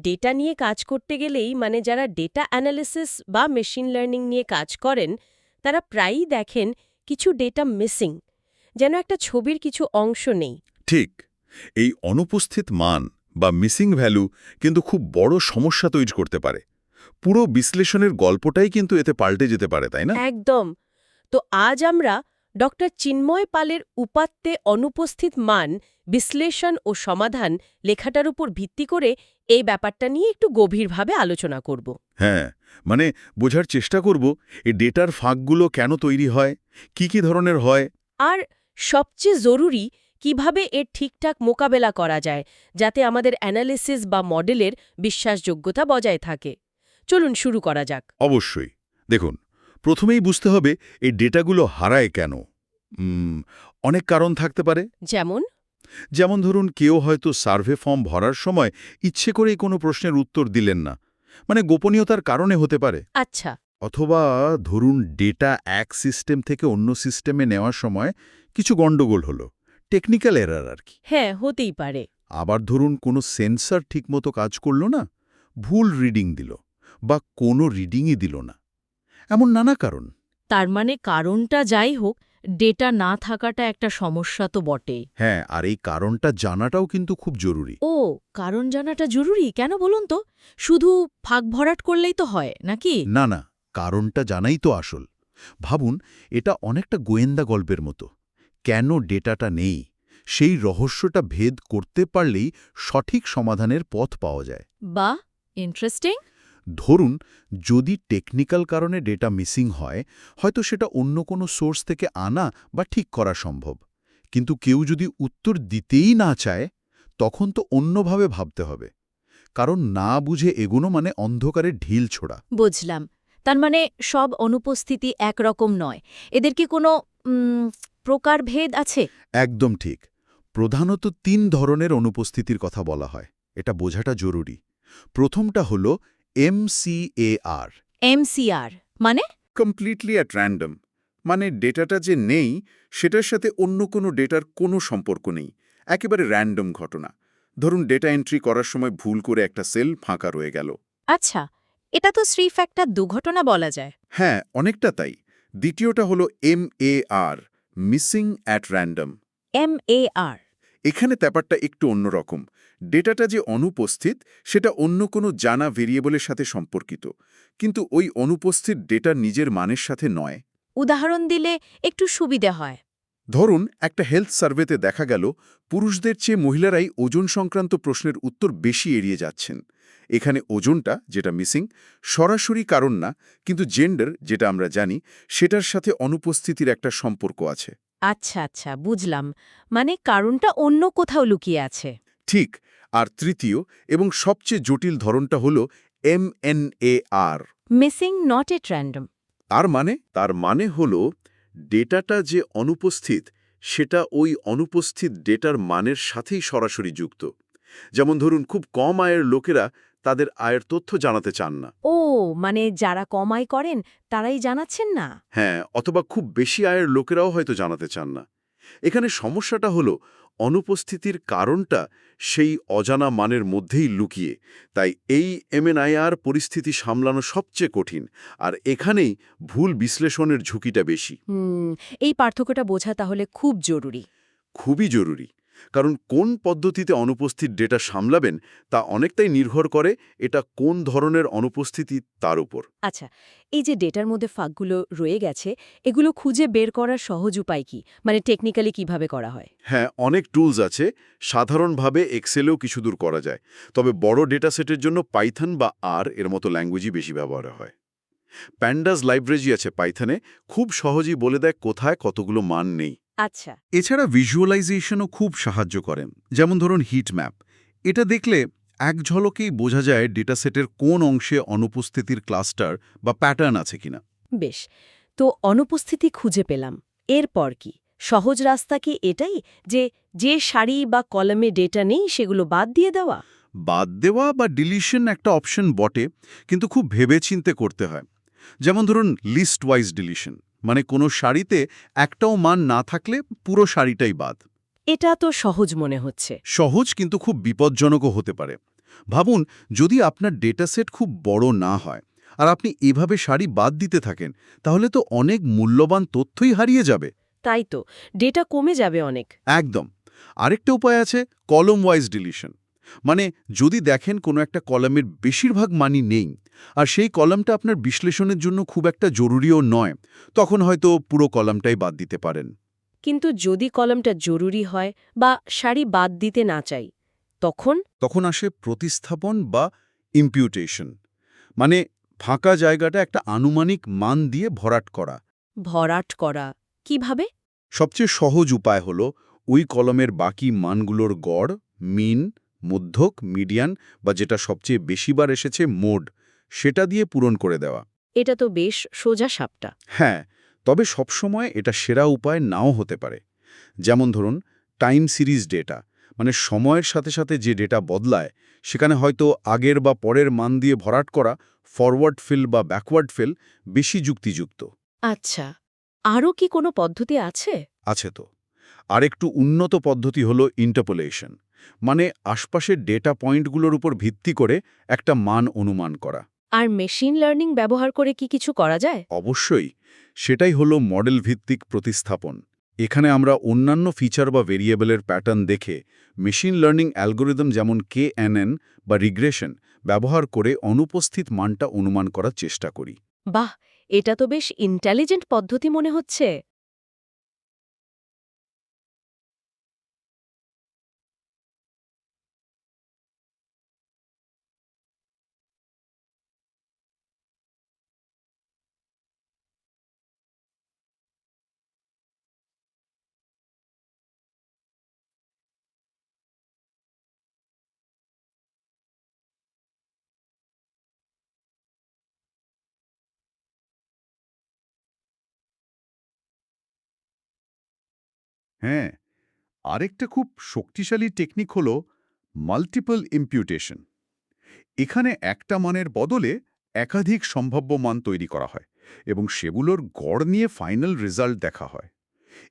Data নিয়ে কাজ করতে গেলেই মানে যারা ডেটা অ্যানালিসিস বা মেশিন লার্নিং নিয়ে কাজ করেন তারা প্রায়ই দেখেন কিছু ডেটা মিসিং যেন একটা ছবির কিছু অংশ নেই। ঠিক এই অনুপস্থিত মান বা মিসিং ভ্যালু কিন্তু খুব বড় সমস্যা তৈরি করতে পারে। পুরো বিশ্লেষণের গল্পটাই কিন্তু এতে পাল্টে যেতে পারে তাই না? একদম। তো আজ আমরা ডক্টর চিন্ময় পালের উপাত্তে অনুপস্থিত মান বিশ্লেষণ ও সমাধান লেখাটার উপর ভিত্তি করে এই ব্যাপারটা নিয়ে একটু গভীরভাবে আলোচনা করব। হ্যাঁ মানে বোঝার চেষ্টা করব এই ডেটার ফাঁকগুলো কেন তৈরি হয়? কি কি ধরনের হয়? আর সবচেয়ে জরুরি কীভাবে এর ঠিকঠাক মোকাবেলা করা যায় যাতে আমাদের অ্যানালিসিস বা মডেলের বিশ্বাসযোগ্যতা বজায় থাকে। চলুন শুরু করা যাক। অবশ্যই। দেখুন প্রথমেই বুঝতে হবে এই ডেটাগুলো হারায় কেন? অনেক কারণ থাকতে পারে। যেমন? যেমন ধরুন কেউ হয়তো সার্ভে ফর্ম ভরার সময় ইচ্ছে করেই কোনো প্রশ্নের উত্তর দিলেন না। মানে গোপনীয়তার কারণে হতে পারে। আচ্ছা। অথবা ধরুন ডেটা এক সিস্টেম থেকে অন্য সিস্টেমে নেওয়ার সময় কিছু গণ্ডগোল হলো। টেকনিক্যাল এরার আর কি। হ্যাঁ হতেই পারে। আবার ধরুন কোনো সেন্সর ঠিকমতো কাজ করল না ভুল রিডিং দিল বা কোনো রিডিংই দিল না। এমন নানা কারণ। তার মানে কারণটা যাই হোক ডেটা না থাকাটা একটা সমস্যা তো বটে। হ্যাঁ আর এই কারণটা জানাটাও কিন্তু খুব জরুরি। ও কারণ জানাটা জরুরি? কেন বলুন তো? শুধু ফাঁক ভরাট করলেই তো হয় নাকি? না না কারণটা জানাই তো আসল। ভাবুন এটা অনেকটা গোয়েন্দা গল্পের মতো। কেন ডেটাটা নেই? সেই রহস্যটা ভেদ করতে পারলেই সঠিক সমাধানের পথ পাওয়া যায়। বা ইন্টারেস্টিং ধরুন যদি টেকনিক্যাল কারণে ডেটা মিসিং হয় হয়তো সেটা অন্য কোনো সোর্স থেকে আনা বা ঠিক করা সম্ভব। কিন্তু কেউ যদি উত্তর দিতেই না চায় তখন তো অন্যভাবে ভাবতে হবে। কারণ না বুঝে এগুনো মানে অন্ধকারে ঢিল ছোড়া। বুঝলাম। তার মানে সব অনুপস্থিতি একরকম নয়। এদের কি কোনো প্রকারভেদ আছে? একদম ঠিক। প্রধানত তিন ধরনের অনুপস্থিতির কথা বলা হয়। এটা বোঝাটা জরুরি। প্রথমটা হল এমসিএআর এমসিআর মানে? কমপ্লিটলি অ্যাট র্যান্ডম মানে ডেটাটা যে নেই সেটার সাথে অন্য কোনো ডেটার কোনো সম্পর্ক নেই। একেবারে র্যান্ডম ঘটনা। ধরুন ডেটা এন্ট্রি করার সময় ভুল করে একটা সেল ফাঁকা রয়ে গেল। আচ্ছা এটা তো স্রিফ একটা দুর্ঘটনা বলা যায়। হ্যাঁ অনেকটা তাই। দ্বিতীয়টা হলো M A R missing at random M A R এখানে ব্যাপারটা একটু অন্যরকম। ডেটাটা যে অনুপস্থিত সেটা অন্য কোনো জানা ভেরিয়েবলের সাথে সম্পর্কিত। কিন্তু ওই অনুপস্থিত ডেটা নিজের মানের সাথে নয়। উদাহরণ দিলে একটু সুবিধে হয়। ধরুন একটা হেলথ সার্ভেতে দেখা গেল পুরুষদের চেয়ে মহিলারাই ওজন সংক্রান্ত প্রশ্নের উত্তর বেশি এড়িয়ে যাচ্ছেন। এখানে ওজনটা যেটা মিসিং সরাসরি কারণ না কিন্তু জেন্ডার যেটা আমরা জানি সেটার সাথে অনুপস্থিতির একটা সম্পর্ক আছে। আচ্ছা আচ্ছা বুঝলাম। মানে কারণটা অন্য কোথাও লুকিয়ে আছে। ঠিক আর তৃতীয় এবং সবচেয়ে জটিল ধরনটা হল M N A R. Missing not at random তার মানে তার মানে হল ডেটাটা যে অনুপস্থিত সেটা ওই অনুপস্থিত ডেটার মানের সাথেই সরাসরি যুক্ত। যেমন ধরুন খুব কম আয়ের লোকেরা তাদের আয়ের তথ্য জানাতে চান না। ও মানে যারা কমাই করেন তারাই জানাচ্ছেন না? হ্যাঁ অথবা খুব বেশি আয়ের লোকেরাও হয়তো জানাতে চান না। এখানে সমস্যাটা হলো অনুপস্থিতির কারণটা সেই অজানা মানের মধ্যেই লুকিয়ে। তাই এই এমএনআইআর পরিস্থিতি সামলানো সবচেয়ে কঠিন আর এখানেই ভুল বিশ্লেষণের ঝুঁকিটা বেশি। এই পার্থক্যটা বোঝা তাহলে খুব জরুরি। খুবই জরুরি। কারণ কোন পদ্ধতিতে অনুপস্থিত ডেটা সামলাবেন তা অনেকটাই নির্ভর করে এটা কোন ধরনের অনুপস্থিতি তার উপর। আচ্ছা এই যে ডেটার মধ্যে ফাঁকগুলো রয়ে গেছে এগুলো খুঁজে বের করার সহজ উপায় কি? মানে টেকনিক্যালি কীভাবে করা হয়? হ্যাঁ অনেক টুলস আছে সাধারণভাবে এক্সেলেও কিছু দূর করা যায়। তবে বড় ডেটা সেটের জন্য পাইথন বা আর এর মতো ল্যাঙ্গুয়েজই বেশি ব্যবহার হয়। প্যান্ডাস লাইব্রেরি আছে পাইথনে খুব সহজেই বলে দেয় কোথায় কতগুলো মান নেই। আচ্ছা। এছাড়া ভিজুয়ালাইজেশনও খুব সাহায্য করেন যেমন ধরুন হিট ম্যাপ এটা দেখলে এক ঝলকেই বোঝা যায় ডেটাসেটের কোন অংশে অনুপস্থিতির ক্লাস্টার বা প্যাটার্ন আছে কিনা। বেশ। তো অনুপস্থিতি খুঁজে পেলাম। এরপর কি? সহজ রাস্তা কি এটাই? যে যে সারি বা কলমে ডেটা নেই সেগুলো বাদ দিয়ে দেওয়া? বাদ দেওয়া বা ডিলিশন একটা অপশন বটে কিন্তু খুব ভেবেচিন্তে করতে হয়। যেমন ধরুন লিস্ট ওয়াইজ ডিলিশন মানে কোনো শাড়িতে একটাও মান না থাকলে পুরো শাড়িটাই বাদ। এটা তো সহজ মনে হচ্ছে। সহজ কিন্তু খুব বিপজ্জনকও হতে পারে। ভাবুন যদি আপনার ডেটা সেট খুব বড় না হয় আর আপনি এভাবে শাড়ি বাদ দিতে থাকেন তাহলে তো অনেক মূল্যবান তথ্যই হারিয়ে যাবে। তাই তো ডেটা কমে যাবে অনেক। একদম। আরেকটা উপায় আছে কলম ওয়াইজ ডিলিশন মানে যদি দেখেন কোনো একটা কলামের বেশিরভাগ মানি নেই আর সেই কলামটা আপনার বিশ্লেষণের জন্য খুব একটা জরুরিও নয় তখন হয়তো পুরো কলামটাই বাদ দিতে পারেন। কিন্তু যদি কলমটা জরুরি হয় বা সারি বাদ দিতে না চাই তখন? তখন আসে প্রতিস্থাপন বা ইম্পিউটেশন মানে ফাঁকা জায়গাটা একটা আনুমানিক মান দিয়ে ভরাট করা। ভরাট করা কীভাবে? সবচেয়ে সহজ উপায় হল ওই কলমের বাকি মানগুলোর গড় মিন মধ্যক মিডিয়ান বা যেটা সবচেয়ে বেশিবার এসেছে মোড সেটা দিয়ে পূরণ করে দেওয়া। এটা তো বেশ সোজা সাপটা। হ্যাঁ তবে সবসময় এটা সেরা উপায় নাও হতে পারে। যেমন ধরুন টাইম সিরিজ ডেটা মানে সময়ের সাথে সাথে যে ডেটা বদলায় সেখানে হয়তো আগের বা পরের মান দিয়ে ভরাট করা ফরওয়ার্ড ফিল বা ব্যাকওয়ার্ড ফিল বেশি যুক্তিযুক্ত। আচ্ছা আরও কি কোনো পদ্ধতি আছে? আছে তো। আরেকটু উন্নত পদ্ধতি হলো ইন্টারপোলেশন মানে আশপাশের ডেটা পয়েন্টগুলোর উপর ভিত্তি করে একটা মান অনুমান করা। আর মেশিন লার্নিং ব্যবহার করে কি কিছু করা যায়? অবশ্যই সেটাই হলো মডেল ভিত্তিক প্রতিস্থাপন। এখানে আমরা অন্যান্য ফিচার বা ভেরিয়েবলের প্যাটার্ন দেখে মেশিন লার্নিং অ্যালগোরিদম যেমন কে বা রিগ্রেশন ব্যবহার করে অনুপস্থিত মানটা অনুমান করার চেষ্টা করি। বাহ! এটা তো বেশ ইন্টেলিজেন্ট পদ্ধতি মনে হচ্ছে। হ্যাঁ আরেকটা খুব শক্তিশালী টেকনিক হল মাল্টিপল ইম্পিউটেশন এখানে একটা মানের বদলে একাধিক সম্ভাব্য মান তৈরি করা হয় এবং সেগুলোর গড় নিয়ে ফাইনাল রেজাল্ট দেখা হয়।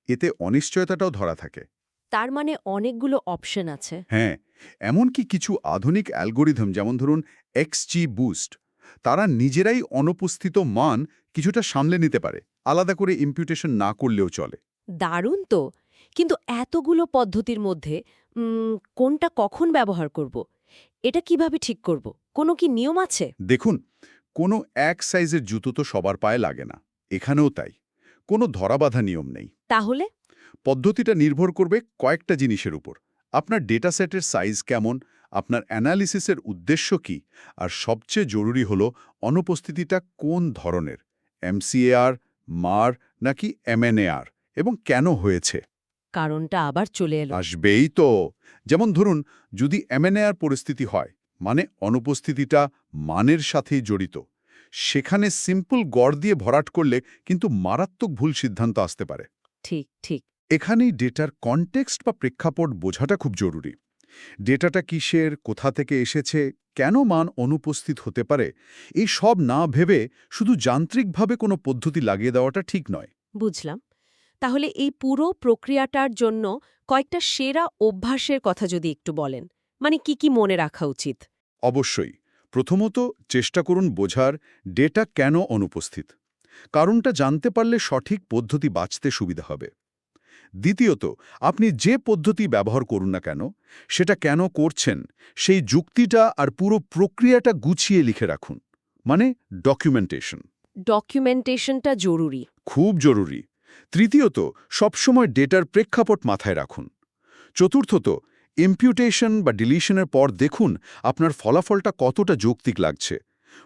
এতে অনিশ্চয়তাটাও ধরা থাকে। তার মানে অনেকগুলো অপশন আছে। হ্যাঁ এমনকি কিছু আধুনিক অ্যালগোরিদম যেমন ধরুন এক্স এক্সজি বুস্ট তারা নিজেরাই অনুপস্থিত মান কিছুটা সামলে নিতে পারে আলাদা করে ইম্পিউটেশন না করলেও চলে। দারুণ তো! কিন্তু এতগুলো পদ্ধতির মধ্যে কোনটা কখন ব্যবহার করব? এটা কীভাবে ঠিক করব? কোনো কি নিয়ম আছে? দেখুন কোনো এক সাইজের জুতো তো সবার পায়ে লাগে না। এখানেও তাই। কোনো ধরাবাধা নিয়ম নেই। তাহলে? পদ্ধতিটা নির্ভর করবে কয়েকটা জিনিসের উপর। আপনার ডেটা সেটের সাইজ কেমন? আপনার অ্যানালিসিসের উদ্দেশ্য কি? আর সবচেয়ে জরুরি হলো অনুপস্থিতিটা কোন ধরনের? এমসিএআর মার নাকি এমএনএআর এবং কেন হয়েছে? কারণটা আবার চলে এলো। আসবেই তো। যেমন ধরুন যদি এমএনএআর পরিস্থিতি হয় মানে অনুপস্থিতিটা মানের সাথেই জড়িত সেখানে সিম্পল গড় দিয়ে ভরাট করলে কিন্তু মারাত্মক ভুল সিদ্ধান্ত আসতে পারে। ঠিক ঠিক। এখানেই ডেটার কনটেক্সট বা প্রেক্ষাপট বোঝাটা খুব জরুরি। ডেটাটা কিসের কোথা থেকে এসেছে কেন মান অনুপস্থিত হতে পারে এই সব না ভেবে শুধু যান্ত্রিকভাবে কোনো পদ্ধতি লাগিয়ে দেওয়াটা ঠিক নয়। বুঝলাম। তাহলে এই পুরো প্রক্রিয়াটার জন্য কয়েকটা সেরা অভ্যাসের কথা যদি একটু বলেন। মানে কি কি মনে রাখা উচিত? অবশ্যই। প্রথমত চেষ্টা করুন বোঝার ডেটা কেন অনুপস্থিত। কারণটা জানতে পারলে সঠিক পদ্ধতি বাঁচতে সুবিধা হবে। দ্বিতীয়ত আপনি যে পদ্ধতি ব্যবহার করুন না কেন সেটা কেন করছেন সেই যুক্তিটা আর পুরো প্রক্রিয়াটা গুছিয়ে লিখে রাখুন। মানে ডকুমেন্টেশন ডকুমেন্টেশনটা জরুরি। খুব জরুরি। তৃতীয়ত সবসময় ডেটার প্রেক্ষাপট মাথায় রাখুন। চতুর্থত ইম্পিউটেশন বা ডিলিশনের পর দেখুন আপনার ফলাফলটা কতটা যৌক্তিক লাগছে।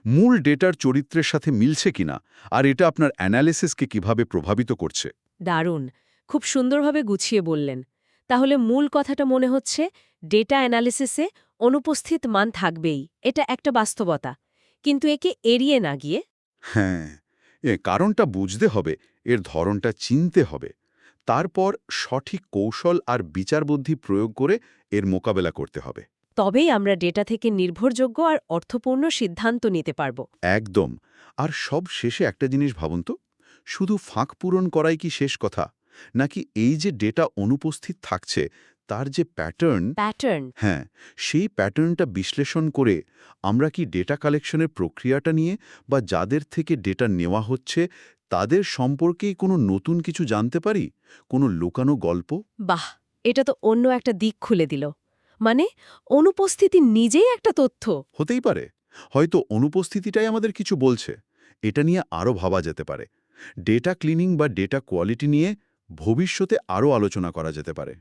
মূল ডেটার চরিত্রের সাথে মিলছে কিনা আর এটা আপনার অ্যানালিসিসকে কীভাবে প্রভাবিত করছে। দারুণ খুব সুন্দরভাবে গুছিয়ে বললেন। তাহলে মূল কথাটা মনে হচ্ছে ডেটা অ্যানালিসিসে অনুপস্থিত মান থাকবেই এটা একটা বাস্তবতা। কিন্তু একে এড়িয়ে না গিয়ে। হ্যাঁ এ কারণটা বুঝতে হবে এর ধরনটা চিনতে হবে। তারপর সঠিক কৌশল আর বিচারবুদ্ধি প্রয়োগ করে এর মোকাবেলা করতে হবে। তবেই আমরা ডেটা থেকে নির্ভরযোগ্য আর অর্থপূর্ণ সিদ্ধান্ত নিতে পারব। একদম। আর সব শেষে একটা জিনিস ভাবুন তো শুধু ফাঁক পূরণ করাই কি শেষ কথা? নাকি এই যে ডেটা অনুপস্থিত থাকছে তার যে প্যাটার্ন প্যাটার্ন। হ্যাঁ সেই প্যাটার্নটা বিশ্লেষণ করে আমরা কি ডেটা কালেকশনের প্রক্রিয়াটা নিয়ে বা যাদের থেকে ডেটা নেওয়া হচ্ছে তাদের সম্পর্কে কোনো নতুন কিছু জানতে পারি? কোনো লুকানো গল্প? বাহ এটা তো অন্য একটা দিক খুলে দিল। মানে অনুপস্থিতি নিজেই একটা তথ্য। হতেই পারে। হয়তো অনুপস্থিতিটাই আমাদের কিছু বলছে। এটা নিয়ে আরও ভাবা যেতে পারে। ডেটা ক্লিনিং বা ডেটা কোয়ালিটি নিয়ে ভবিষ্যতে আরও আলোচনা করা যেতে পারে।